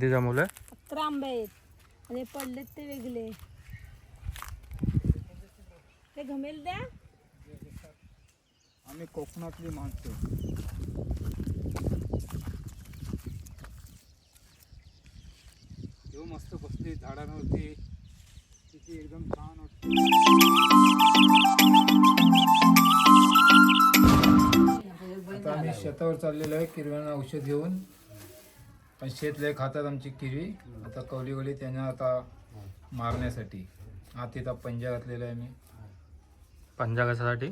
किती जमवलं अकरा आंबे आहेत. आणि पडलेत ते वेगळे. हे घमेल द्या. आम्ही कोकणातली माणसं. मस्त बसली झाडांवरती. किती एकदम छान वाटते. आता आम्ही शेतावर चाललेलो आहे किरव्यांना औषध घेऊन. पण शेत लय खातात आमची किरवी आता कवली गवली त्यांना आता मारण्यासाठी. आत तिथं पंजा घातलेला आहे मी. पंजा कशासाठी?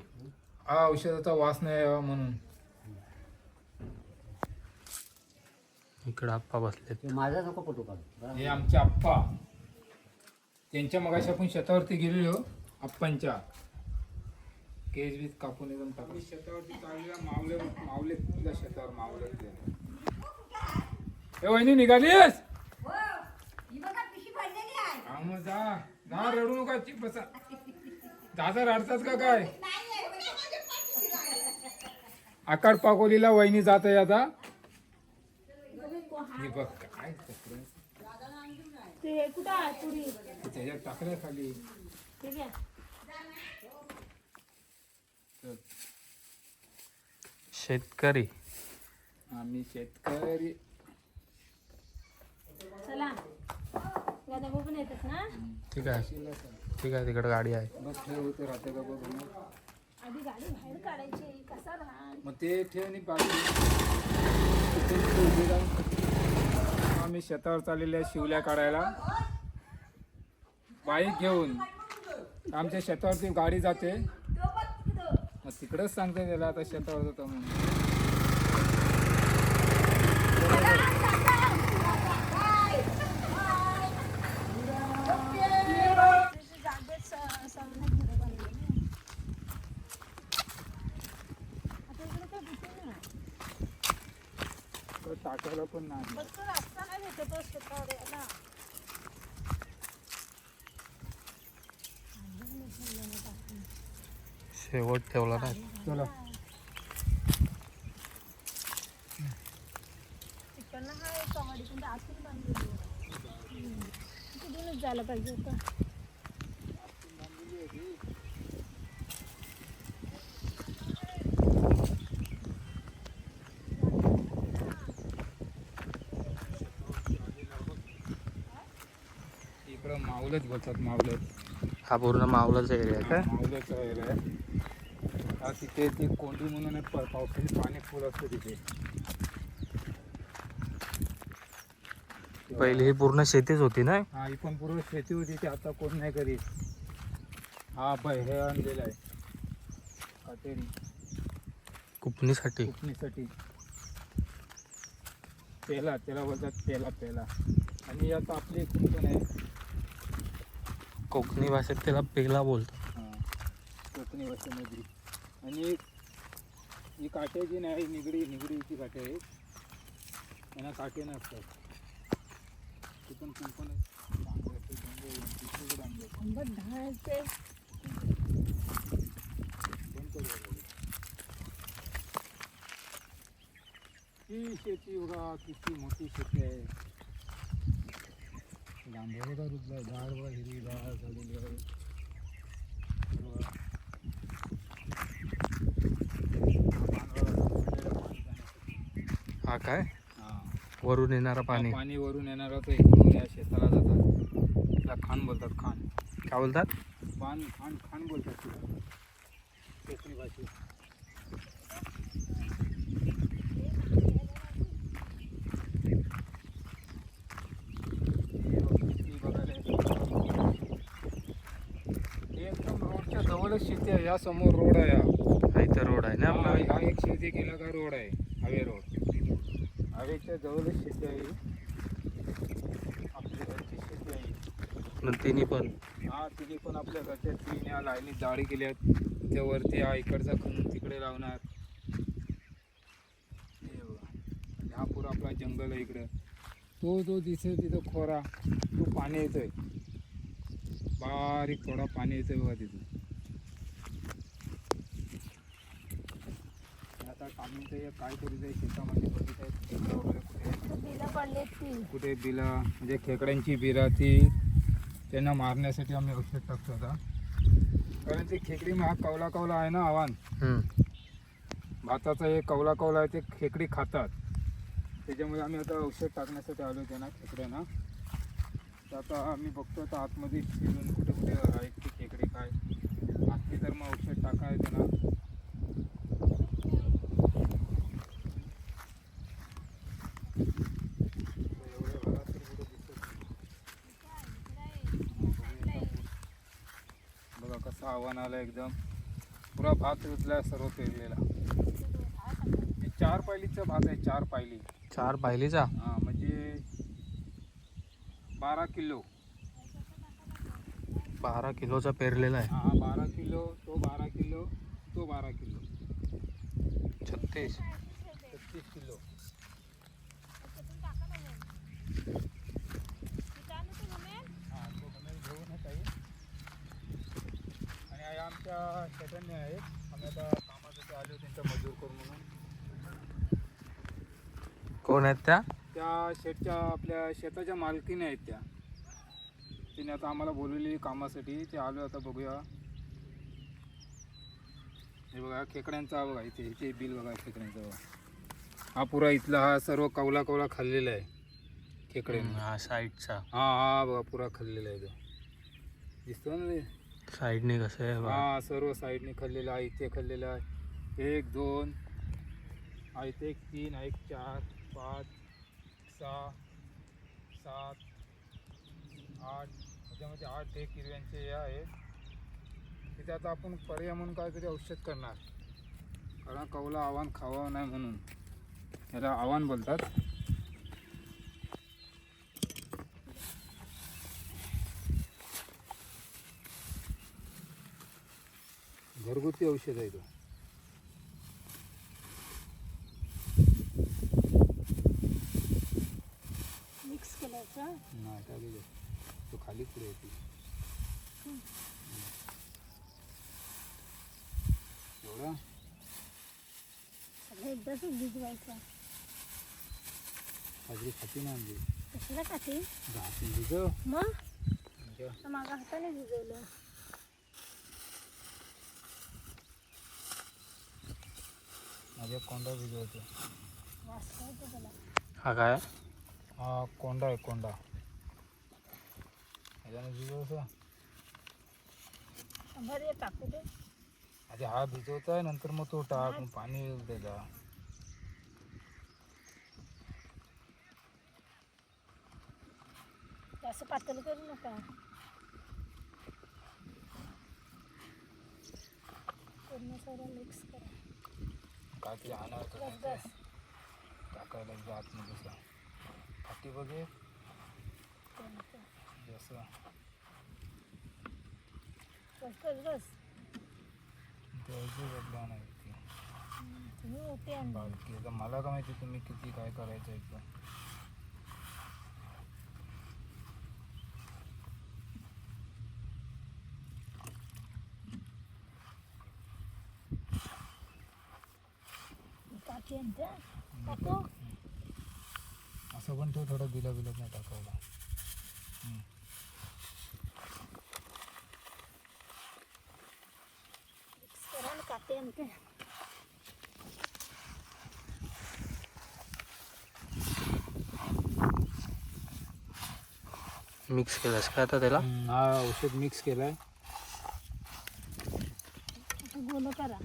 हा औषधाचा वास नाही यावा म्हणून. इकडे आप्पा बसलेत. माझा नको फोटो काढ हे आमचे आप्पा. त्यांच्या मगाशी आपण शेतावरती गेलेलो आप्पांच्या. केस बीस कापून एकदम टाकली. शेतावरती चाललेला मावले मावले तुझ्या शेतावर मावले ए वहिनी निघालीस? हा मग जा जा रडू नका चिप बसा. दादा रडतात का काय? आकाड पाकोलीला वहिनी जात आहे आता. हे. बघ काय चक्र. ते हे कुठं आहे पुरी त्याच्यात टाकल्या खाली. ठीक आहे. शेतकरी. आम्ही शेतकरी. चला. दादा पण येतात ना? ठीक आहे. ठीक आहे तिकडे गाडी आहे. बस ठेव होते राहते का बघ. आधी गाडी बाहेर काढायची कसा राहा मग ते ठेव आणि उभी राहून आम्ही शेतावर चाललेल्या शिवल्या काढायला. बाईक घेऊन. आमच्या शेतावरती गाडी जाते. मग तिकडंच सांगते त्याला आता शेतावर जातो म्हणून जागेत स- सामन्यात घरं बांधली ना. आता इकडे काही दिसेना. तर टाकायला पण नाही बघ तो रस्ता नाही भेटत तो शेतावर यायला. शेवट ठेवला नाही चला. जायला पाहिजे होतं. इकडं मावलंच बोलतात मावलत हा पूर्ण मावलाचा एरिया आहे का? मावलंच आहे. हा तिथे ती कोंडी म्हणून आहे, प- पावसाळी पाणी फुल असतं तिथे. पहिली ही पूर्ण शेतीच होती ना? हा ही पण पूर्व शेती होती ती आता कोण नाही करीत. हा बाय हे आणलेलं आहे. काटेरी. कुपणीसाठी. कुपणीसाठी. पेला त्याला बोलतात पेला पेला. आणि आता आपली कुंपण आहे. कोकणी भाषेत त्याला पेला बोलतात. कोकणी भाषेमध्ये आणि ही काट्याची नाही निगडी निगडीची काटे आहेत. त्यांना काटे नसतात. ते पण कुंपण आंबट ढाळचे ही शेती बघा किती मोठी शेती आहे. लांबे बघा रुजला झाड बघा हिरवी झाड झालेली आहे हे काय? हा. वरून येणारं पाणी. पाणी वरून येणार होतं इकडून या शेताला जातात त्याला खान बोलतात खान काय बोलतात? पान खान खान बोलतात भाषेत हे बघ, ती बघायला येतात. हे एकदम जवळच शेती आहे या समोर रोड आहे हा. हा इथं रोड आहे ना आपला? हा एक शेती गेला का रोड आहे हवे रोड. हवेच्या जवळच शेती आहे. आपल्या घरची शेती आहे. न तिन्ही पण? हा तिने पण आपल्या घरच्या तीन या लाईनी जाळी केल्यात. त्यावरती हा इकडचा खणून तिकडे लावणार. हे बघा. हा पुरा आपला जंगल आहे इकडं. तो जो दिसेल तिथं खोरा तो पाणी येतोय. बारीक थोडा पाणी येतोय बघा तिथून. आता कामी काय करीत आहे शेतामध्ये बघित वगैरे कुठे. बिलं पडलेत ती. कुठे बिला? म्हणजे खेकड्यांची बिला ती त्यांना मारण्यासाठी आम्ही औषध टाकतो आता. कारण ती खेकडी मग हा कवला कवला आहे ना आव्हान. भाताचा हे कवला कवला आहे ते खेकडी खातात. त्याच्यामुळे आम्ही आता औषध टाकण्यासाठी आलो त्यांना खेकड्यांना. तर आता आम्ही बघतो आता आतमध्ये कुठे कुठे आहे ती खेकडी काय. असली तर मग औषध टाकायचं त्यांना एवढ्या भागात तर कुठं दिसत नाही. आलं एकदम. पुरा भात रुजलाय सर्व पेरलेला. चार पायलीचा भात आहे चार पायली. चार पायलीचा? हा म्हणजे बारा किलो. बारा किलोचा पेरलेला आहे. हा बारा किलो तो बारा किलो तो बारा किलो. छत्तीस. छत्तीस किलो हा तो बनवून घेऊ ना काही आणि आहे आमच्या शेतांनी आहेत. आम्ही आता कामासाठी आलो त्यांचा मजूर करू म्हणून. कोण आहेत त्या? त्या शेतच्या आपल्या शेताच्या मालकीने आहेत त्या. तिने आता आम्हाला बोलवलेली कामासाठी. ते आलो आता बघूया. हे बघा खेकड्यांचा बघा इथे इथे बिल बघा खेकड्यांचा बघा. हा पुरा इथला हा सर्व कवला कवला खाल्लेला आहे खेकड्याने. हा साईडचा. हा हा बघा पुरा खाल्लेला आहे तो. दिसतो ना साईडने कसं आहे बघा. हा सर्व साईडने खाल्लेलं आहे इथे खाल्लेलं आहे. एक दोन हा इथे एक तीन हा एक चार पाच सहा सात आठ त्याच्यामध्ये आठ एक हिरव्यांचे हे आहेत तिथे आता आपण पर्याय म्हणून काहीतरी औषध करणार. कारण कवला आव्हान खावा नाही म्हणून. याला आव्हान बोलतात. घरगुती औषध आहे तो. मिक्स केल्याचं? नाही टाकली. तो खाली पुढे येते एवढा? सगळं एकदाच भिजवायचं. हाजरी खाती ना कशाला घासून भिजव. मग? मागं हाताने भिजवलं. माझ्या कोंडा भिजवतो त्याला हा काय? हा कोंडा आहे कोंडा. ह्याच्यानं भिजवतो शंभर हे टाकू दे. आधी हा भिजवताय नंतर मग तो टाक पाणी त्याला पातळ करू नका. पूर्ण मिक्स करा. काय ते आणा बस टाकायला एकदा आतमध्ये असं फाटी बघे. जसं. नाही. मला का माहिती तुम्ही किती काय करायचं एकदम काठी आणते टाकू. असं पण ठेव थोडं बिला बिलत नाही टाकायला. हम्म. मिक्स केलंस का आता त्याला? हा औषध मिक्स केलाय आता गोल करा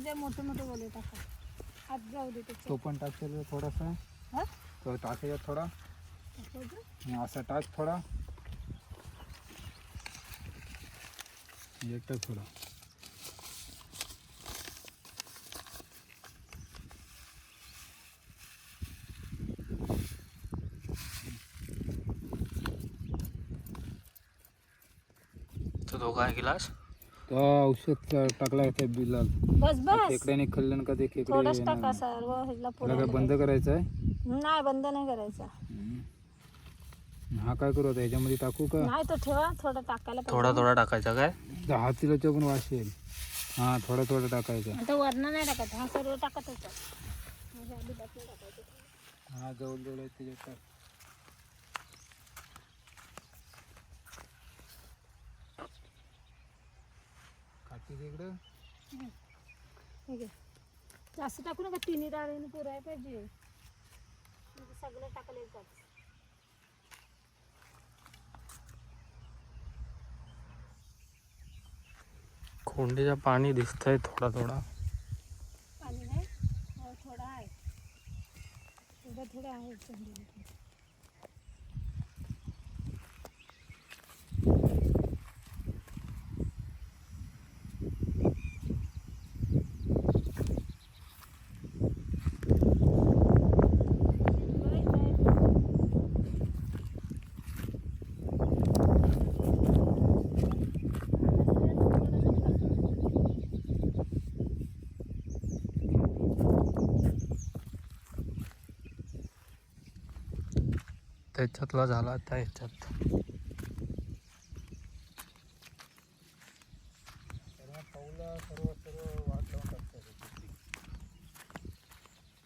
एकदम मोठा असू द्या मोठे मोठे गोले टाका. हात जाऊ दे तो त्याच्यात पण टाकेल थोडासा. हा? तो टाकायचा थोडा. टाकायचं? आणि असा टाक थोडा. एक टाक थोडा. तो दोघा गिलास तो औषध टाकला त्या बिलाल बस बस. खेकड्याने खाल्लं का ते खेकडे थोडंच टाका. सर्व ह्याला त्याला काय पुढे बंद करायचं आहे? नाही बंद नाही करायचा. हा काय करू आता ह्याच्यामध्ये टाकू का? नाही तो ठेवा थोडं टाकायला थोडा थोडा टाकायचा काय? त्या हातीला पण वास येईल हा थोडं थोडं टाकायचं. आता वरण नाही टाकत हा सर्व टाकत होता. म्हणजे हा जवळ जवळ आहे त्याच्यात टाक. ठीक आहे जास्त टाकू नका तिन्ही डाळीने पुराय पाहिजे. म्हणजे सगळं टाकलं एकदाच कोंडीचं पाणी दिसतंय थोडा थोडा. पाणी नाही हो, थोडं आहे. थोडं थोडं आहे. त्याच्यातला झाला आता ह्याच्यात.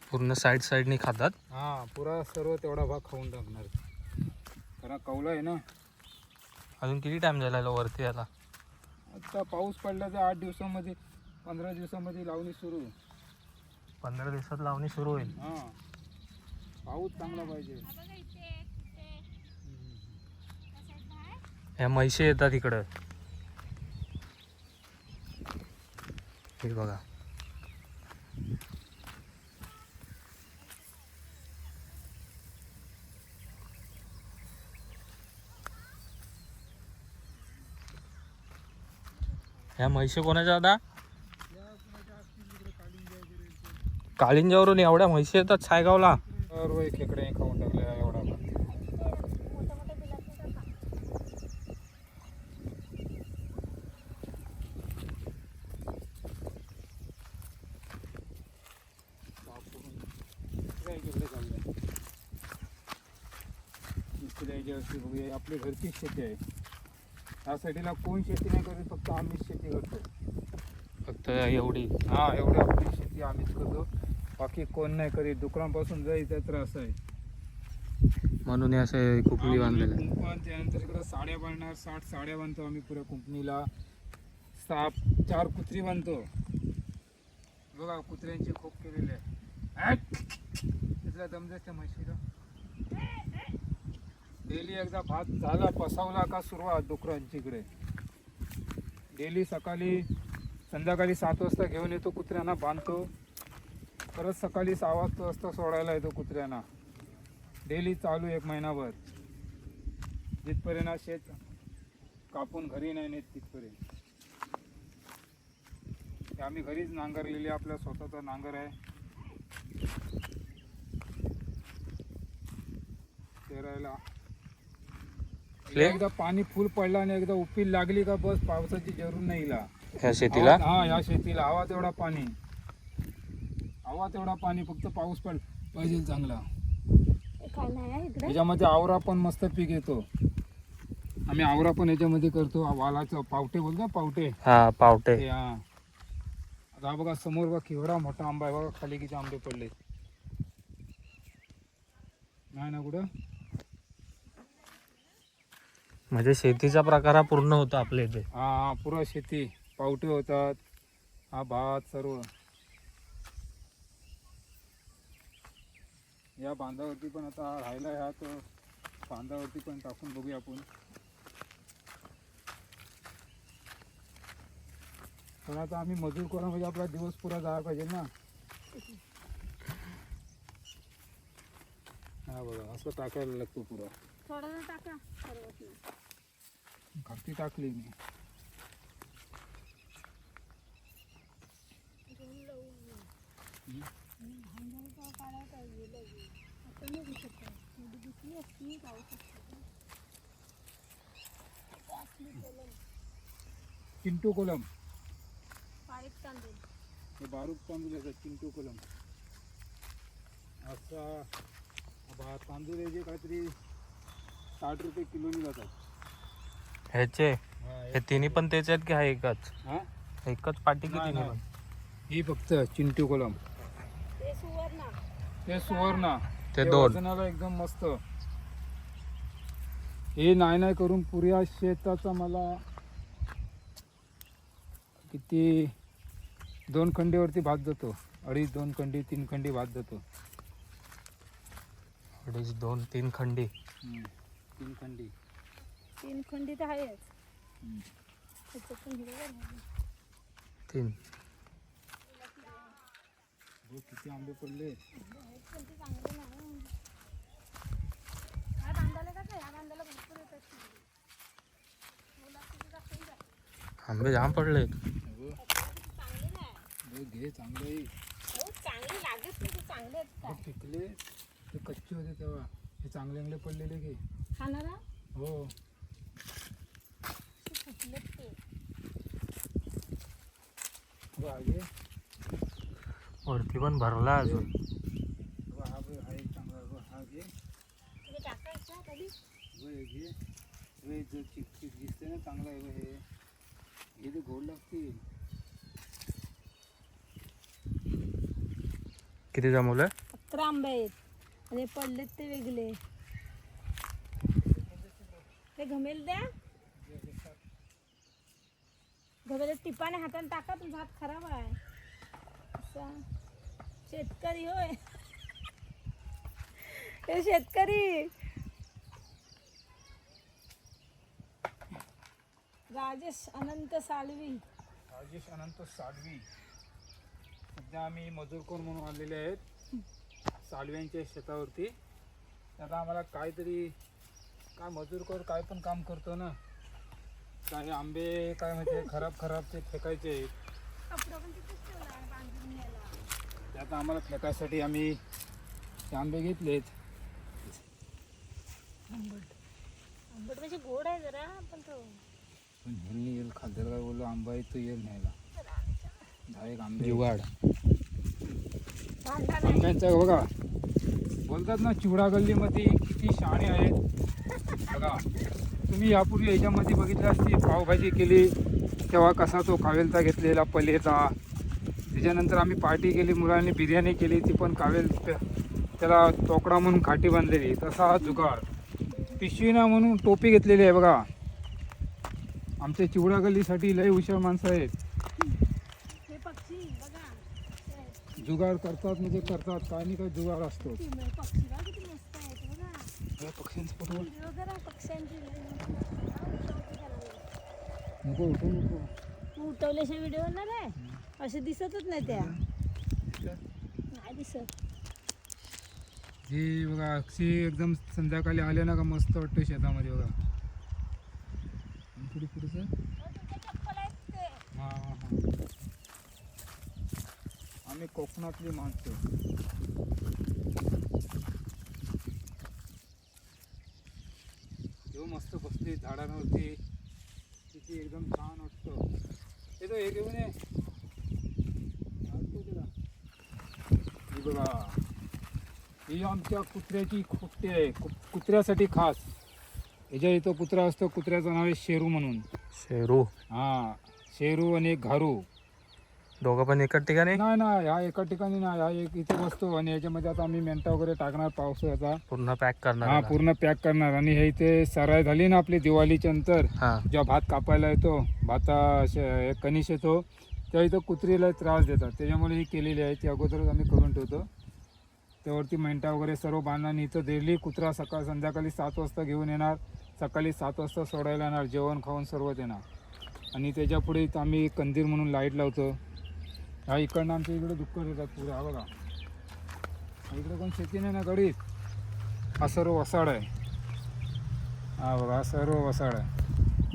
पूर्ण साईड साईडनी खातात? हा पुरा सर्व तेवढा भाग खाऊन टाकणार. कारण कौला आहे ना. अजून किती टाइम झाला याला वरती याला? आता पाऊस पडला तर आठ दिवसामध्ये पंधरा दिवसामध्ये लावणी सुरू. पंधरा दिवसात लावणी सुरू होईल. हा पाऊस चांगला पाहिजे. ह्या म्हैशी येतात इकडं. हे बघा. ह्या म्हशी कोणाच्या आता कालिंजावरून एवढ्या म्हैशी येतात सायगावला. सर्व खाऊन टाकले बघूया आपली घरचीच शेती आहे. या साईडला कोण शेती नाही करत फक्त आम्हीच शेती करतो फक्त एवढी. हा एवढी आपली शेती आम्हीच करतो. बाकी कोण नाही करीत दुकानापासून जायचा त्रास आहे. म्हणून हे असे कुपली बांधलेले आहे. कुंपण त्यानंतर इकडं साड्या बांधणार. साठ साड्या बांधतो आम्ही पुऱ्या कुंपणीला साप चार कुत्री बांधतो. बघा कुत्र्यांचे खोप केलेले आहे. तिथला दमदस त्या म्हशीला. डेली एकदा भात झाला पसावला का सुरुवात डुकरांचीकडे डेली सकाळी संध्याकाळी सात वाजता घेऊन येतो कुत्र्यांना बांधतो. परत सकाळी सहा वाजता वाजता सोडायला येतो कुत्र्यांना. डेली चालू एक महिनाभर. जिथपर्यंत शेत कापून घरी नाही नेत तिथपर्यंत. ते आम्ही घरीच नांगरलेली आपल्या स्वतःचा नांगर आहे. पेरायला एकदा पाणी फुल पडला आणि एकदा उपिल लागली का बस पावसाची जरूर नाही ह्या शेतीला? हवा- हा या शेतीला. हवा तेवढा पाणी. हवा तेवढा पाणी फक्त पाऊस पड पाहिजे चांगला. हे काय नाही आहे इकडे? याच्यामध्ये आवरा पण मस्त पीक येतो. आम्ही आवरा पण याच्यामध्ये करतो. वालाचं पावटे बोलतो ना, पावटे? हा पावटे. ते हा. आता हा बघा समोर बघा केवढा मोठा आंबा आहे. बघा खाली किती आंबे पडले नाही ना कुठं? म्हणजे शेतीचा प्रकार हा पूर्ण होता आपल्या इथे. हा पूर्ण पुरा शेती. पावटे होतात. हा भात सर्व. या बांधावरती पण आता राहिला ह्या तर बांधावरती पण टाकून बघूया आपण. पण आता आम्ही मजूर करा म्हणजे आपला दिवस पुरा जायला पाहिजे ना. हा बघा असं टाकायला लागतो पुरा. थोडं टाका. खाती टाकली मी. आहे. चिंटू कोलम. पाईप तांदूळ. हे बारूक तांदूळ येतात चिंटू कोलम. असा तांदूळ याचे काहीतरी साठ रुपये किलोनी जातात ह्याचे? हा, हे तिन्ही पण तेच आहेत की हा एकच? हा? एकच पाटी नाही, किती नाही. निघून ही फक्त चिंटू कोलम. ते सुवर्ण. ते सुवर्ण. ते दोन. वजनाला एकदम मस्त. हे नाही नाही करून पुऱ्या शेताचा मला किती? दोन खंडीवरती भात जातो. अडीच दोन खंडी तीन खंडी भात जातो. अडीच दोन तीन खंडी. तीन खंडी तीन खंडी तर आहेच हिरवं झालं. तीन. हो, किती आंबे पडले. आहेत पण ते चांगले नाही ह्या बांधायला का काय? ह्या बांधायला भरपूर येतात तिकडे. मुलं तिथे दाखवून जा. आंबे जाम पडलेत हो, चांगले नाही हो, घे चांगलं आहे. हो, चांगले लागत नाही ते चांगले आहेत पिकले. ते कच्चे होते तेव्हा. हे चांगले चांगले पडलेले घे. खाणारा? हो. वरती पण भरला अजून. हो, हा हा चांगला घे. तुला टाकायचं कधी? घे. जो चिक चिक दिसते ना चांगलं आहे हो हे. हे ते गोड लागतील. किती जमवलं? अकरा आंबे आहेत. आणि पडलेत ते वेगळे. ते घमेल द्या. घमेल टिपाने हाताने टाका तुमचा हात खराब आहे. शेतकरी होय. हे शेतकरी. राजेश अनंत साळवी राजेश अनंत साळवी सध्या आम्ही मजूर कोण म्हणून आलेले आहेत. साळव्यांच्या शेतावरती. आता आम्हाला काहीतरी काय मजूर कर काय पण काम करतो ना. काही आंबे काय म्हणजे खराब खराब ते फेकायचे. ते आता आम्हाला फेकायसाठी आम्ही ते आंबे घेतलेत. आंबट. आंबट म्हणजे गोड आहे जरा पण तो पण ह्यांनी येईल खाद्याला काय बोललो आंबा आहे तो येईल न्यायला दहा एक आंबे. नाही आंब्यांचा बघा. बोलतात ना चिवडा गल्लीमध्ये किती शाणे आहेत. बघा तुम्ही यापूर्वी याच्यामध्ये बघितलं असती पावभाजी केली तेव्हा कसा तो कावेलचा घेतलेला पलेचा त्याच्यानंतर आम्ही पार्टी केली मुलांनी बिर्याणी केली ती पण कावेल त्याला तोकडा म्हणून खाटी बांधलेली तसा हा जुगाड. पिशवीना म्हणून टोपी घेतलेली आहे बघा. आमच्या चिवडा गल्लीसाठी लय हुशार माणसं आहेत. जुगाड करतात म्हणजे करतात काय नाही काय जुगाड असतो female पक्षी बघा किती मस्त आहेत बघा या पक्ष्यांचं फोटो व्हिडिओ करा पक्ष्यांची लई मस्त. हा, उठवते त्याला. नको उठू नको तू उठवल्याशिवाय व्हिडिओ होणार आहे असे दिसतच नाही त्या नाही दिसत ही बघा अक्षी एकदम संध्याकाळी आले ना का मस्त वाटतं शेतामध्ये बघा पुढे हो, ते हा हा हा आम्ही कोकणातली माणसं तेव्हा मस्त बसली झाडांवरती किती एकदम छान वाटतं. हे तो हे घेऊन ये. ही बघा. ही आमच्या कुत्र्याची खुट्टी आहे. कुत्र्यासाठी खास. ह्याच्या इथं कुत्रा असतो. कुत्र्याचं नाव आहे शेरू म्हणून. शेरू. हा. शेरू आणि घारू. दोघं पण एकाच ठिकाणी? नाही ना ह्या एका ठिकाणी नाही हा एक इथे बसतो आणि याच्यामध्ये आता आम्ही मेंटा वगैरे टाकणार पावसाचा पूर्ण पॅक करणार हा. पूर्ण पॅक करणार. आणि हे इथे सराय झाली ना आपली दिवाळीच्या नंतर हा. जेव्हा भात कापायला येतो भाता कणीस येतो तेव्हा इथं कुत्रीला त्रास देतात. त्याच्यामुळे ही केलेली आहे ती अगोदरच आम्ही करून ठेवतो. त्यावरती मेंटा वगैरे सर्व बांधणार इथं डेली कुत्रा सकाळ संध्याकाळी सात वाजता घेऊन येणार सकाळी सात वाजता सोडायला येणार जेवण खाऊन सर्वच येणार. आणि त्याच्या पुढे इथं आम्ही कंदीर म्हणून लाइट लावतो. हा इकडनं आमच्या इकडे दुःख येतात पुढे हा बघा. इकडे कोण शेती नाही ना गडीत हा सर्व वसाड आहे. हा बघा हा सर्व वसाड आहे.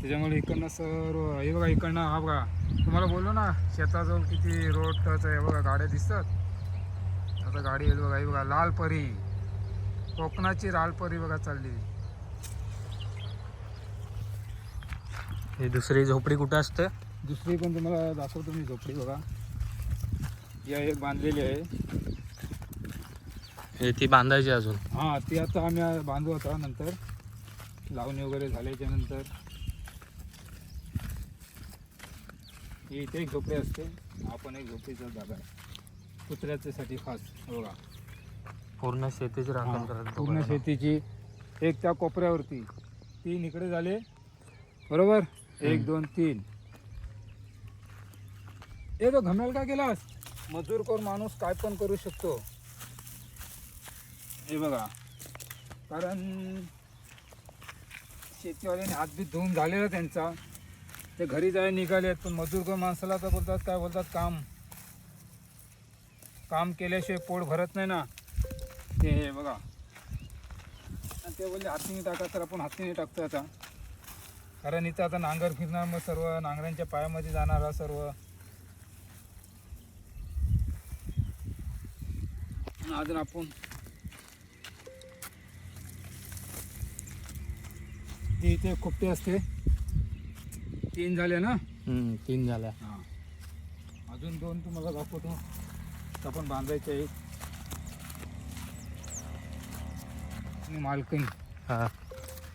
त्याच्यामुळे इकडनं सर्व हे बघा इकडनं हा बघा. तुम्हाला बोललो ना शेताजवळ किती रोड टच आहे बघा गाड्या दिसतात. आता गाडी येईल बघा ही बघा लाल परी. कोकणाची लाल परी बघा चालली. ही दुसरी झोपडी कुठं असते? दुसरी पण तुम्हाला दाखवतो मी झोपडी बघा. या एक बांधलेली आहे. हे ती बांधायची अजून? हां ती आता आम्ही बांधू आता नंतर. लावणी वगैरे झाल्याच्यानंतर. ही इथे एक झोपडी असते. हा पण एक झोपडीचा जागा आहे. कुत्र्याच्यासाठी खास बघा. पूर्ण शेतीची राखण हा, करत पूर्ण शेतीची एक त्या कोपऱ्यावरती. तीन इकडे झाले. बरोबर? एक. दोन तीन. ए तो घमेल का केलास मजूर कोण माणूस काय पण करू शकतो. हे बघा. कारण शेतीवाल्याने हातबीत धुवून झालेला त्यांचा. ते घरी जाय निघालेत पण मजूर कोण माणसाला तर बोलतात काय बोलतात काम. काम केल्याशिवाय पोट भरत नाही ना. ते हे बघा. आणि ते बोलले हातीने टाका तर आपण हातीने टाकतो आता. कारण इथं आता नांगर फिरणार मग सर्व नांगरांच्या पायामध्ये जाणार सर्व अजून आपण ती इथे खोपटी असते. तीन झाले ना? हम्म, तीन झाल्या. हा. अजून दोन तुम्हाला दाखवतो. त्या पण बांधायचे आहेत. आणि मालकणी. हा.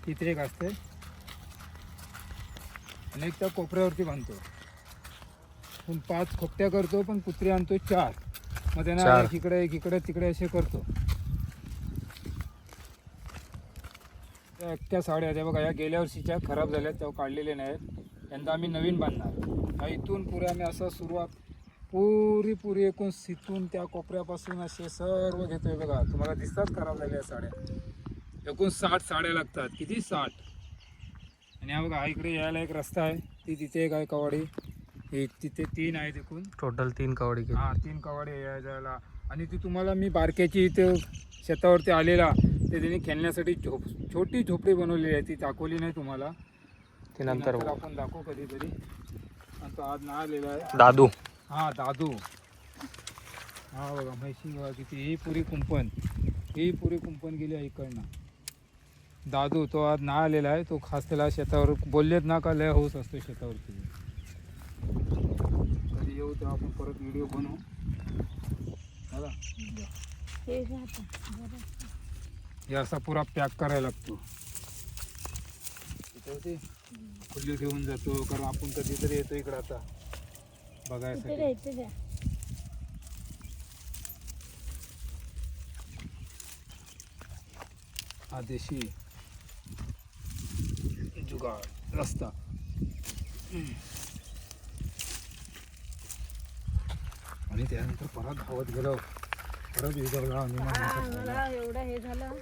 तिथे एक असते. आणि एक त्या कोपऱ्यावरती बांधतो. पण पाच खोपट्या करतो पण कुत्रे आणतो चार. मग त्यांना चार. एक इकडे एक इकडे तिकडे असे करतो. त्या अख्ख्या साड्या त्या बघा या गेल्या वर्षीच्या खराब झाल्या तेव्हा काढलेल्या नाहीत. यंदा आम्ही नवीन बांधणार. हा इथून पुढे आम्ही असं सुरुवात पुरी पुरी एकूण सिथून त्या कोपऱ्यापासून असे सर्व घेतोय बघा. तुम्हाला दिसतात खराब झालेल्या साड्या. एकूण साठ साड्या लागतात. किती साठ? आणि हा बघा हा इकडे यायला एक रस्ता आहे. ती तिथे एक आहे कवाडी. हे तिथे तीन आहेत एकूण टोटल तीन कवडी हा तीन कवाडे या जायला. आणि ती तुम्हाला मी बारक्याची इथे शेतावरती आलेला ते त्यांनी खेळण्यासाठी झोप छोटी झोपडी बनवलेली आहे ती दाखवली नाही तुम्हाला. ते नंतर. आपण दाखवू कधीतरी. आणि तो आज ना आलेला आहे. दादू. हा दादू. हा बघा म्हैशी बघा किती ही पुरी कुंपण. ही पुरी कुंपण गेली आहे इकडनं दादू तो आज ना आलेला आहे तो खास त्याला शेतावर बोललेत ना का लय हौस असतो शेतावरती. तेव्हा आपण परत व्हिडिओ बनवू. हे असा पुरा पॅक करायला लागतो. खुल्ली ठेवून जातो कारण आपण कधीतरी येतो इकडं आता. बघायसाठी. द्या हा देशी जुगाड रस्ता. आणि त्यानंतर परत धावत गेलो. परत विजवला हा. मला एवढं हे झालं.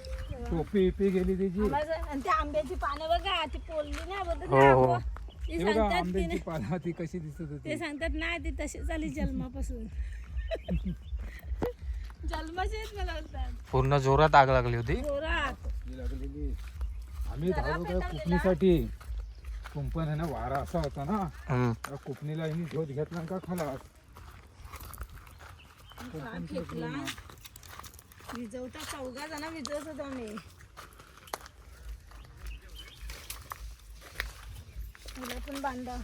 टोपी इपी गेली त्याची. आम्हाला आणि त्या आंब्याची पानं बघा ती पोलली ना बोलतात हो, ना हो. आंबा. ती हे बघा सांगतात आंब्याची तिने. पाला ती कशी दिसत होती. ते सांगतात नाही ती तशी झाली जन्मापासून. जन्माची आहेत मला पूर्ण जोरात आग लागली होती. जोरात. ही लागलेली. आम्ही काय पेटवलेला. कुपणीसाठी कुंपण आहे ना वारा असा होता ना. हम्म. त्या कुपणीला हिने झोत घेतला का? खाला फेकला विजवता चौघा जण विजवत होतो मला पण बांधा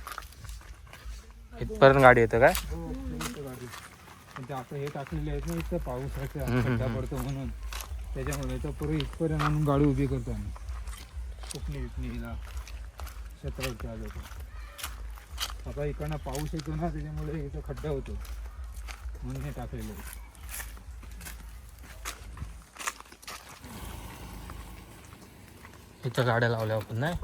इथपर्यंत गाडी येतं काय? हो येते गाडी पण ते आता हे टाकलेले आहेत ना इथं हम्म, खड्डा. पडतो म्हणून. त्याच्यामुळे तर पुढे इथपर्यंत आणून गाडी उभी करतो आम्ही. कुपणी हिला होतो आता इकडनं पाऊस येतो ना त्याच्यामुळे इथं खड्डा होतो. म्हणून हे टाकलेलं आहे. इथं गाड्या लावल्या आपण नाही?